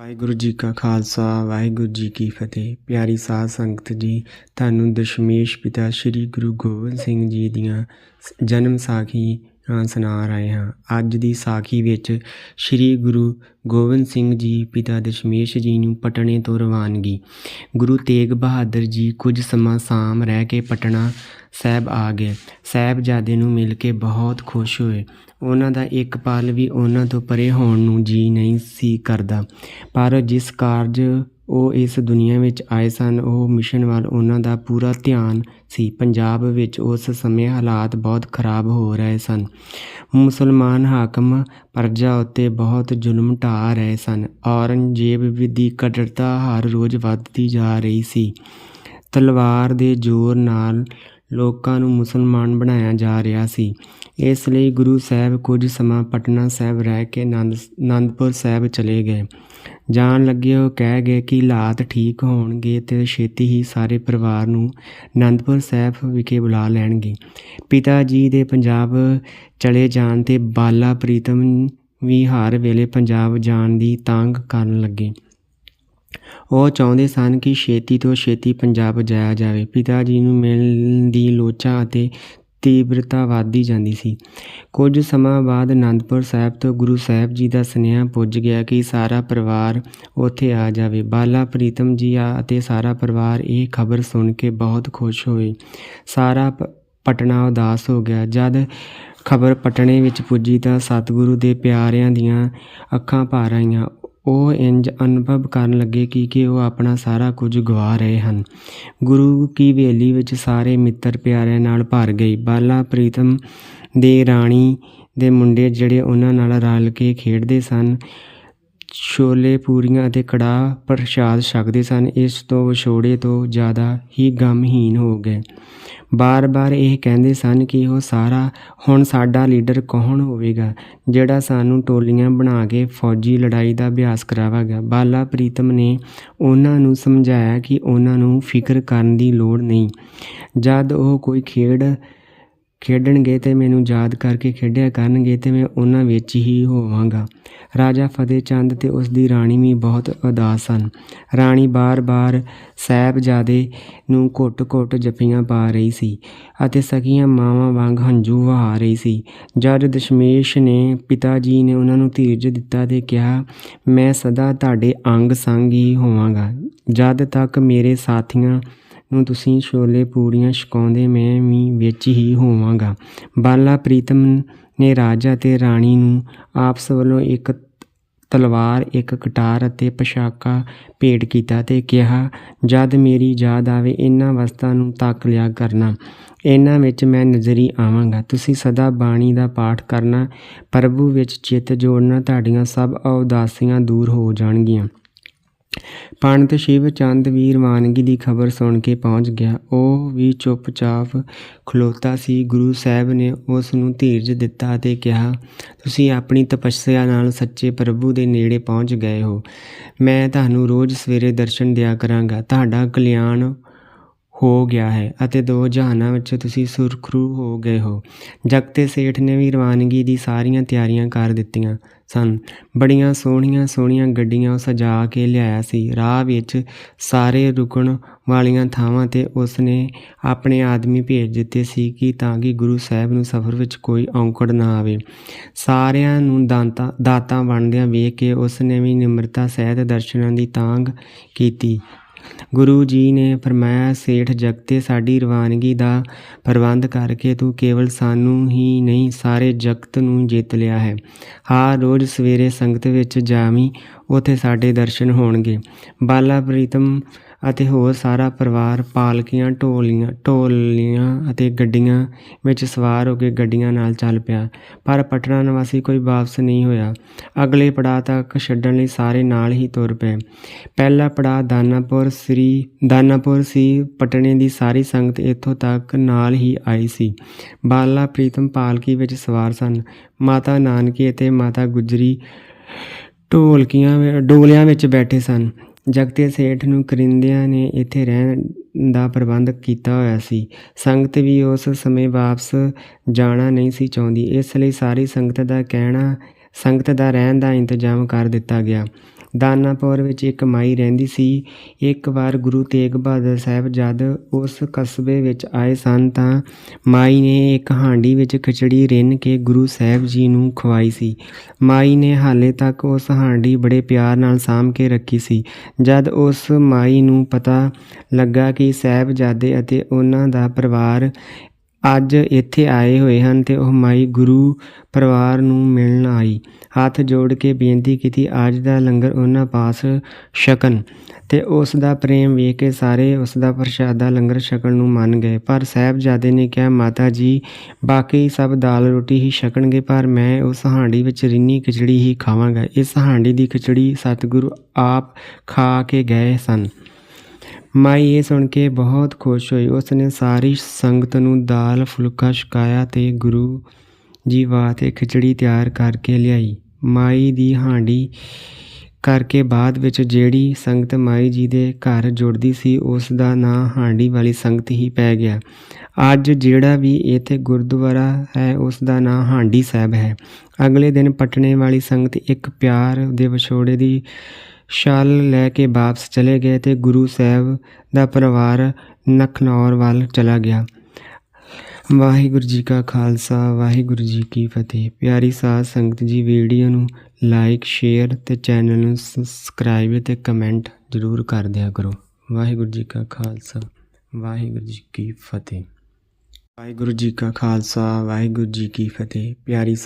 ਵਾਹਿਗੁਰੂ ਜੀ ਕਾ ਖਾਲਸਾ, ਵਾਹਿਗੁਰੂ ਜੀ ਕੀ ਫਤਿਹ। ਪਿਆਰੀ ਸਾਧ ਸੰਗਤ ਜੀ, ਤੁਹਾਨੂੰ ਦਸ਼ਮੇਸ਼ ਪਿਤਾ ਸ੍ਰੀ ਗੁਰੂ ਗੋਬਿੰਦ ਸਿੰਘ ਜੀ ਦੀਆਂ ਸ- ਜਨਮ ਸਾਖੀ ਸੁਣਾ ਰਹੇ ਹਾਂ। ਅੱਜ ਦੀ ਸਾਖੀ ਵਿੱਚ ਸ੍ਰੀ ਗੁਰੂ ਗੋਬਿੰਦ ਸਿੰਘ ਜੀ ਪਿਤਾ ਦਸ਼ਮੇਸ਼ ਜੀ ਨੂੰ ਪਟਣੇ ਤੋਂ ਰਵਾਨਗੀ। ਗੁਰੂ ਤੇਗ ਬਹਾਦਰ ਜੀ ਕੁਝ ਸਮਾਂ ਸਾਮ ਰਹਿ ਕੇ ਪਟਨਾ ਸਾਹਿਬ ਆ ਗਏ। ਸਾਹਿਬਜ਼ਾਦੇ ਨੂੰ ਮਿਲ ਕੇ ਬਹੁਤ ਖੁਸ਼ ਹੋਏ। ਉਹਨਾਂ ਦਾ ਇੱਕ ਪਲ ਵੀ ਉਹਨਾਂ ਤੋਂ ਪਰੇ ਹੋਣ ਨੂੰ ਜੀ ਨਹੀਂ ਸੀ ਕਰਦਾ। ਪਰ ਜਿਸ ਕਾਰਜ ਉਹ ਇਸ ਦੁਨੀਆ ਵਿੱਚ ਆਏ ਸਨ। ਉਹ ਮਿਸ਼ਨ ਵੱਲ ਉਹਨਾਂ ਦਾ ਪੂਰਾ ਧਿਆਨ ਸੀ। ਪੰਜਾਬ ਵਿੱਚ ਉਸ ਸਮੇਂ ਹਾਲਾਤ ਬਹੁਤ ਖਰਾਬ ਹੋ ਰਹੇ ਸਨ। ਮੁਸਲਮਾਨ ਹਾਕਮ ਪਰਜਾ ਉੱਤੇ ਬਹੁਤ ਜ਼ੁਲਮ ਢਾ ਰਹੇ ਸਨ। ਔਰੰਗਜ਼ੇਬ ਦੀ ਕੱਟੜਤਾ ਹਰ ਰੋਜ਼ ਵੱਧਦੀ ਜਾ ਰਹੀ ਸੀ। ਤਲਵਾਰ ਦੇ ਜ਼ੋਰ ਨਾਲ ਲੋਕਾਂ ਨੂੰ ਮੁਸਲਮਾਨ ਬਣਾਇਆ ਜਾ ਰਿਹਾ ਸੀ। ਇਸ ਲਈ ਗੁਰੂ ਸਾਹਿਬ ਕੁਝ ਸਮਾਂ ਪਟਨਾ ਸਾਹਿਬ ਰਹਿ ਕੇ ਆਨੰਦ ਆਨੰਦਪੁਰ ਸਾਹਿਬ ਚਲੇ ਗਏ। ਜਾਣ ਲੱਗੇ ਉਹ ਕਹਿ ਗਏ ਕਿ ਹਾਲਾਤ ਠੀਕ ਹੋਣਗੇ ਤੇ ਛੇਤੀ ਹੀ ਸਾਰੇ ਪਰਿਵਾਰ ਨੂੰ ਆਨੰਦਪੁਰ ਸਾਹਿਬ ਵਿਖੇ ਬੁਲਾ ਲੈਣਗੇ। ਪਿਤਾ ਜੀ ਦੇ ਪੰਜਾਬ ਚਲੇ ਜਾਣ ਤੇ ਬਾਲਾ ਪ੍ਰੀਤਮ ਵੀ ਹਰ ਵੇਲੇ ਪੰਜਾਬ ਜਾਣ ਦੀ ਤਾਂਗ ਕਰਨ ਲੱਗੇ। ਉਹ ਚਾਹੁੰਦੇ ਸਨ ਕਿ ਛੇਤੀ ਤੋਂ ਛੇਤੀ ਪੰਜਾਬ ਜਾਇਆ ਜਾਵੇ। ਪਿਤਾ ਜੀ ਨੂੰ ਮਿਲਣ ਦੀ ਲੋਚਾਂ ਅਤੇ ਤੀਬਰਤਾ ਵਧਦੀ ਜਾਂਦੀ ਸੀ। ਕੁਝ ਸਮਾਂ ਬਾਅਦ ਅਨੰਦਪੁਰ ਸਾਹਿਬ ਤੋਂ ਗੁਰੂ ਸਾਹਿਬ ਜੀ ਦਾ ਸੁਨੇਹਾ ਪੁੱਜ ਗਿਆ ਕਿ ਸਾਰਾ ਪਰਿਵਾਰ ਉੱਥੇ ਆ ਜਾਵੇ। ਬਾਲਾ ਪ੍ਰੀਤਮ ਜੀ ਆ ਅਤੇ ਸਾਰਾ ਪਰਿਵਾਰ ਇਹ ਖਬਰ ਸੁਣ ਕੇ ਬਹੁਤ ਖੁਸ਼ ਹੋਏ। ਸਾਰਾ ਪ- ਪਟਨਾ ਉਦਾਸ ਹੋ ਗਿਆ। ਜਦ ਖਬਰ ਪਟਨੇ ਵਿੱਚ ਪੁੱਜੀ ਤਾਂ ਸਤਿਗੁਰੂ ਦੇ ਪਿਆਰਿਆਂ ਦੀਆਂ ਅੱਖਾਂ ਭਰ ਆਈਆਂ। ਉਹ ਇੰਜ ਅਨੁਭਵ ਕਰਨ ਲੱਗੇ ਕਿ ਕਿ ਉਹ ਆਪਣਾ ਸਾਰਾ ਕੁਝ ਗਵਾ ਰਹੇ ਹਨ। ਗੁਰੂ ਕੀ ਹਵੇਲੀ ਵਿੱਚ ਸਾਰੇ ਮਿੱਤਰ ਪਿਆਰਿਆਂ ਨਾਲ ਭਰ ਗਈ ਬਾਲਾ ਪ੍ਰੀਤਮ ਦੇ ਰਾਣੀ ਦੇ ਮੁੰਡੇ ਜਿਹੜੇ ਉਹਨਾਂ ਨਾਲ ਰਲ ਕੇ ਖੇਡਦੇ ਸਨ ਛੋਲੇ, ਪੂਰੀਆਂ ਅਤੇ ਕੜਾਹ ਪ੍ਰਸ਼ਾਦ ਛਕਦੇ ਸਨ। ਇਸ ਤੋਂ ਵਿਛੋੜੇ ਤੋਂ ਜ਼ਿਆਦਾ ਹੀ ਗਮਹੀਨ ਹੋ ਗਏ। ਬਾਰ-ਬਾਰ ਇਹ ਕਹਿੰਦੇ ਸਨ ਕਿ ਉਹ ਸਾਰਾ, ਹੁਣ ਸਾਡਾ ਲੀਡਰ ਕੌਣ ਹੋਵੇਗਾ, ਜਿਹੜਾ ਸਾਨੂੰ ਟੋਲੀਆਂ ਬਣਾ ਕੇ ਫੌਜੀ ਲੜਾਈ ਦਾ ਅਭਿਆਸ ਕਰਾਵੇਗਾ। ਬਾਲਾ ਪ੍ਰੀਤਮ ਨੇ ਉਹਨਾਂ ਨੂੰ ਸਮਝਾਇਆ ਕਿ ਉਹਨਾਂ ਨੂੰ ਫਿਕਰ ਕਰਨ ਦੀ ਲੋੜ ਨਹੀਂ। ਜਦ ਉਹ ਕੋਈ ਖੇਡ ਖੇਡਣਗੇ ਤੇ ਮੈਨੂੰ ਯਾਦ ਕਰਕੇ ਖੇਡਿਆ ਕਰਨਗੇ ਤੇ ਮੈਂ ਉਹਨਾਂ ਵਿੱਚ ਹੀ ਹੋਵਾਂਗਾ। ਰਾਜਾ ਫਤਿਹ ਚੰਦ ਤੇ ਉਸ ਦੀ ਰਾਣੀ ਵੀ ਬਹੁਤ ਉਦਾਸ ਸਨ। ਰਾਣੀ ਬਾਰ-ਬਾਰ ਸਾਹਿਬਜ਼ਾਦੇ ਨੂੰ ਘੁੱਟ-ਘੁੱਟ ਜੱਫੀਆਂ ਪਾ ਰਹੀ ਸੀ ਅਤੇ ਸਕੀਆਂ ਮਾਵਾਂ ਵਾਂਗ ਹੰਝੂ ਵਹਾ ਰਹੀ ਸੀ। ਜਦ ਦਸ਼ਮੇਸ਼ ਨੇ ਪਿਤਾ ਜੀ ਨੇ ਉਹਨਾਂ ਨੂੰ ਧੀਰਜ ਦਿੱਤਾ ਤੇ ਕਿਹਾ, ਮੈਂ ਸਦਾ ਤੁਹਾਡੇ ਅੰਗ ਸੰਗ ਹੀ ਹੋਵਾਂਗਾ। ਜਦ ਤੱਕ ਮੇਰੇ ਸਾਥੀਆਂ ਨੂੰ ਤੁਸੀਂ ਛੋਲੇ ਪੂੜੀਆਂ ਛਕਾਉਂਦੇ ਮੈਂ ਵੀ ਵਿੱਚ ਹੀ ਹੋਵਾਂਗਾ। ਬਾਲਾ ਪ੍ਰੀਤਮ ਨੇ ਰਾਜਾ ਤੇ ਰਾਣੀ ਨੂੰ ਆਪਸ ਵੱਲੋਂ ਇੱਕ ਤਲਵਾਰ, ਇੱਕ ਕਟਾਰ ਅਤੇ ਪੋਸ਼ਾਕਾ ਭੇਟ ਕੀਤਾ ਤੇ ਕਿਹਾ, ਜਦ ਮੇਰੀ ਯਾਦ ਆਵੇ ਇਹਨਾਂ ਵਸਤਾਂ ਨੂੰ ਤੱਕ ਲਿਆ ਕਰਨਾ। ਇਹਨਾਂ ਵਿੱਚ ਮੈਂ ਨਜ਼ਰੀ ਆਵਾਂਗਾ। ਤੁਸੀਂ ਸਦਾ ਬਾਣੀ ਦਾ ਪਾਠ ਕਰਨਾ, ਪ੍ਰਭੂ ਵਿੱਚ ਚਿੱਤ ਜੋੜਨਾ, ਤੁਹਾਡੀਆਂ ਸਭ ਉਦਾਸੀਆਂ ਦੂਰ ਹੋ ਜਾਣਗੀਆਂ। ਪੰਡਤ ਸ਼ਿਵ ਚੰਦ ਵੀ ਰਵਾਨਗੀ ਦੀ ਖਬਰ ਸੁਣ ਕੇ ਪਹੁੰਚ ਗਿਆ। ਉਹ ਵੀ ਚੁੱਪਚਾਪ ਖਲੋਤਾ ਸੀ। ਗੁਰੂ ਸਾਹਿਬ ਨੇ ਉਸ ਨੂੰ ਧੀਰਜ ਦਿੱਤਾ ਅਤੇ ਕਿਹਾ, ਤੁਸੀਂ ਆਪਣੀ ਤਪੱਸਿਆ ਨਾਲ ਸੱਚੇ ਪ੍ਰਭੂ ਦੇ ਨੇੜੇ ਪਹੁੰਚ ਗਏ ਹੋ। ਮੈਂ ਤੁਹਾਨੂੰ ਰੋਜ਼ ਸਵੇਰੇ ਦਰਸ਼ਨ ਦਿਆ ਕਰਾਂਗਾ। ਤੁਹਾਡਾ ਕਲਿਆਣ ਹੋ ਗਿਆ ਹੈ ਅਤੇ ਦੋ ਜਹਾਨਾਂ ਵਿੱਚ ਤੁਸੀਂ ਸੁਰਖਰੂ ਹੋ ਗਏ ਹੋ। ਜਗਤੇ ਸੇਠ ਨੇ ਵੀ ਰਵਾਨਗੀ ਦੀ ਸਾਰੀਆਂ ਤਿਆਰੀਆਂ ਕਰ ਦਿੱਤੀਆਂ ਸਨ। ਬੜੀਆਂ ਸੋਹਣੀਆਂ ਸੋਹਣੀਆਂ ਗੱਡੀਆਂ ਸਜਾ ਕੇ ਲਿਆਇਆ ਸੀ। ਰਾਹ ਵਿੱਚ ਸਾਰੇ ਰੁਕਣ ਵਾਲੀਆਂ ਥਾਵਾਂ ਤੇ ਉਸ ਨੇ ਆਪਣੇ ਆਦਮੀ ਭੇਜ ਦਿੱਤੇ ਸੀ ਕਿ ਤਾਂ ਕਿ ਗੁਰੂ ਸਾਹਿਬ ਨੂੰ ਸਫ਼ਰ ਵਿੱਚ ਕੋਈ ਔਂਕੜ ਨਾ ਆਵੇ। ਸਾਰਿਆਂ ਨੂੰ ਦਾਤਾ, ਦਾਤਾਂ ਬਣਦਿਆਂ ਵੇਖ ਕੇ ਉਸ ਨੇ ਵੀ ਨਿਮਰਤਾ ਸਹਿਤ ਦਰਸ਼ਨਾਂ ਦੀ ਤਾਂਗ ਕੀਤੀ। ਗੁਰੂ ਜੀ ਨੇ ਫਰਮਾਇਆ, ਸੇਠ ਜਗ 'ਤੇ ਸਾਡੀ ਰਵਾਨਗੀ ਦਾ ਪ੍ਰਬੰਧ ਕਰਕੇ ਤੂੰ ਕੇਵਲ ਸਾਨੂੰ ਹੀ ਨਹੀਂ, ਸਾਰੇ ਜਗਤ ਨੂੰ ਜਿੱਤ ਲਿਆ ਹੈ। ਹਾਂ ਰੋਜ਼ ਸਵੇਰੇ ਸੰਗਤ ਵਿੱਚ ਜਾਵੀਂ, ਉਥੇ ਸਾਡੇ ਦਰਸ਼ਨ ਹੋਣਗੇ। ਬਾਲਾ ਪ੍ਰੀਤਮ ਅਤੇ ਹੋਰ ਸਾਰਾ ਪਰਿਵਾਰ ਪਾਲਕੀਆਂ, ਢੋਲੀਆਂ ਢੋਲੀਆਂ ਅਤੇ ਗੱਡੀਆਂ ਵਿੱਚ ਸਵਾਰ ਹੋ ਕੇ ਗੱਡੀਆਂ ਨਾਲ ਚੱਲ ਪਿਆ। ਪਰ ਪਟਨਾ ਨਿਵਾਸੀ ਕੋਈ ਵਾਪਸ ਨਹੀਂ ਹੋਇਆ। ਅਗਲੇ ਪੜਾਅ ਤੱਕ ਛੱਡਣ ਲਈ ਸਾਰੇ ਨਾਲ ਹੀ ਤੁਰ ਪਏ। ਪਹਿਲਾ ਪੜਾਅ ਦਾਨਾਪੁਰ ਸ੍ਰੀ, ਦਾਨਾਪੁਰ ਸੀ। ਪਟਨੇ ਦੀ ਸਾਰੀ ਸੰਗਤ ਇੱਥੋਂ ਤੱਕ ਨਾਲ ਹੀ ਆਈ ਸੀ। ਬਾਲਾ ਪ੍ਰੀਤਮ ਪਾਲਕੀ ਵਿੱਚ ਸਵਾਰ ਸਨ। ਮਾਤਾ ਨਾਨਕੀ ਅਤੇ ਮਾਤਾ ਗੁਜਰੀ ਢੋਲਕੀਆਂ ਡੋਲਿਆਂ ਵਿੱਚ ਬੈਠੇ ਸਨ। ਜਗਤੇ ਸੇਠ ਨੂੰ ਕਰਿੰਦਿਆਂ ਨੇ ਇੱਥੇ ਰਹਿਣ ਦਾ ਪ੍ਰਬੰਧ ਕੀਤਾ ਹੋਇਆ ਸੀ। ਸੰਗਤ ਵੀ ਉਸ ਸਮੇਂ ਵਾਪਸ ਜਾਣਾ ਨਹੀਂ ਸੀ ਚਾਹੁੰਦੀ। ਇਸ ਲਈ ਸਾਰੀ ਸੰਗਤ ਦਾ ਕਹਿਣਾ, ਸੰਗਤ ਦਾ ਰਹਿਣ ਦਾ ਇੰਤਜ਼ਾਮ ਕਰ ਦਿੱਤਾ ਗਿਆ। ਦਾਨਾਪੁਰ ਵਿੱਚ ਇੱਕ ਮਾਈ ਰਹਿੰਦੀ ਸੀ। ਇੱਕ ਵਾਰ ਗੁਰੂ ਤੇਗ ਬਹਾਦਰ ਸਾਹਿਬ ਜਦ ਉਸ ਕਸਬੇ ਵਿੱਚ ਆਏ ਸਨ ਤਾਂ ਮਾਈ ਨੇ ਇੱਕ ਹਾਂਡੀ ਵਿੱਚ ਖਿਚੜੀ ਰਿੰਨ ਕੇ ਗੁਰੂ ਸਾਹਿਬ ਜੀ ਨੂੰ ਖਵਾਈ ਸੀ। ਮਾਈ ਨੇ ਹਾਲੇ ਤੱਕ ਉਸ ਹਾਂਡੀ ਬੜੇ ਪਿਆਰ ਨਾਲ ਸਾਂਭ ਕੇ ਰੱਖੀ ਸੀ। ਜਦ ਉਸ ਮਾਈ ਨੂੰ ਪਤਾ ਲੱਗਾ ਕਿ ਸਾਹਿਬਜ਼ਾਦੇ ਅਤੇ ਉਹਨਾਂ ਦਾ ਪਰਿਵਾਰ ਅੱਜ ਇੱਥੇ ਆਏ ਹੋਏ ਹਨ ਤੇ ਉਹ ਮਾਈ ਗੁਰੂ ਪਰਿਵਾਰ ਨੂੰ ਮਿਲਣ ਆਈ। ਹੱਥ ਜੋੜ ਕੇ ਬੇਨਤੀ ਕੀਤੀ, ਅੱਜ ਦਾ ਲੰਗਰ ਉਹਨਾਂ ਪਾਸ ਛਕਣ। ਤੇ ਉਸ ਦਾ ਪ੍ਰੇਮ ਵੇਖ ਕੇ ਸਾਰੇ ਉਸ ਦਾ ਪ੍ਰਸ਼ਾਦਾ ਲੰਗਰ ਛਕਣ ਨੂੰ ਮੰਨ ਗਏ। ਪਰ ਸਾਹਿਬਜ਼ਾਦੇ ਨੇ ਕਿਹਾ, ਮਾਤਾ ਜੀ, ਬਾਕੀ ਸਭ ਦਾਲ ਰੋਟੀ ਹੀ ਛਕਣਗੇ, ਪਰ ਮੈਂ ਉਸ ਹਾਂਡੀ ਵਿੱਚ ਰਿੰਨੀ ਖਿਚੜੀ ਹੀ ਖਾਵਾਂਗਾ। ਇਸ ਹਾਂਡੀ ਦੀ ਖਿਚੜੀ ਸਤਿਗੁਰੂ ਆਪ ਖਾ ਕੇ ਗਏ ਸਨ। ਮਾਈ ਇਹ ਸੁਣ ਕੇ ਬਹੁਤ ਖੁਸ਼ ਹੋਈ। ਉਸ ਨੇ ਸਾਰੀ ਸੰਗਤ ਨੂੰ ਦਾਲ, ਫੁਲਕਾ ਛਕਾਇਆ ਤੇ ਗੁਰੂ ਜੀ ਵਾਸਤੇ ਖਿਚੜੀ ਤਿਆਰ ਕਰਕੇ ਲਿਆਈ। ਮਾਈ ਦੀ ਹਾਂਡੀ ਕਰਕੇ ਬਾਅਦ ਵਿੱਚ ਜਿਹੜੀ ਸੰਗਤ ਮਾਈ ਜੀ ਦੇ ਘਰ ਜੁੜਦੀ ਸੀ ਉਸ ਦਾ ਨਾਂ ਹਾਂਡੀ ਵਾਲੀ ਸੰਗਤ ਹੀ ਪੈ ਗਿਆ। ਅੱਜ ਜਿਹੜਾ ਵੀ ਇੱਥੇ ਗੁਰਦੁਆਰਾ ਹੈ ਉਸ ਦਾ ਨਾਂ ਹਾਂਡੀ ਸਾਹਿਬ ਹੈ। ਅਗਲੇ ਦਿਨ ਪਟਨੇ ਵਾਲੀ ਸੰਗਤ ਇੱਕ ਪਿਆਰ ਦੇ ਵਿਛੋੜੇ ਦੀ ਛਾਲ ਲੈ ਕੇ ਵਾਪਸ ਚਲੇ ਗਏ ਤੇ ਗੁਰੂ ਸਾਹਿਬ ਦਾ ਪਰਿਵਾਰ ਨਖਨੌਰ ਵੱਲ ਚਲਾ ਗਿਆ। ਵਾਹਿਗੁਰੂ ਜੀ ਕਾ ਖਾਲਸਾ, ਵਾਹਿਗੁਰੂ ਜੀ ਕੀ ਫਤਿਹ। ਪਿਆਰੀ ਸਾਧ ਸੰਗਤ ਜੀ, ਵੀਡੀਓ ਨੂੰ ਲਾਈਕ, ਸ਼ੇਅਰ ਤੇ ਚੈਨਲ ਨੂੰ ਸਬਸਕ੍ਰਾਈਬ ਤੇ ਕਮੈਂਟ ਜ਼ਰੂਰ ਕਰ ਦਿਆ ਕਰੋ। ਵਾਹਿਗੁਰੂ ਜੀ ਕਾ ਖਾਲਸਾ, ਵਾਹਿਗੁਰੂ ਜੀ ਕੀ ਫਤਿਹ। ਵਾਹਿਗੁਰੂ ਜੀ ਕਾ ਖਾਲਸਾ, ਵਾਹਿਗੁਰੂ ਜੀ ਕੀ ਫਤਿਹ। ਪਿਆਰੀ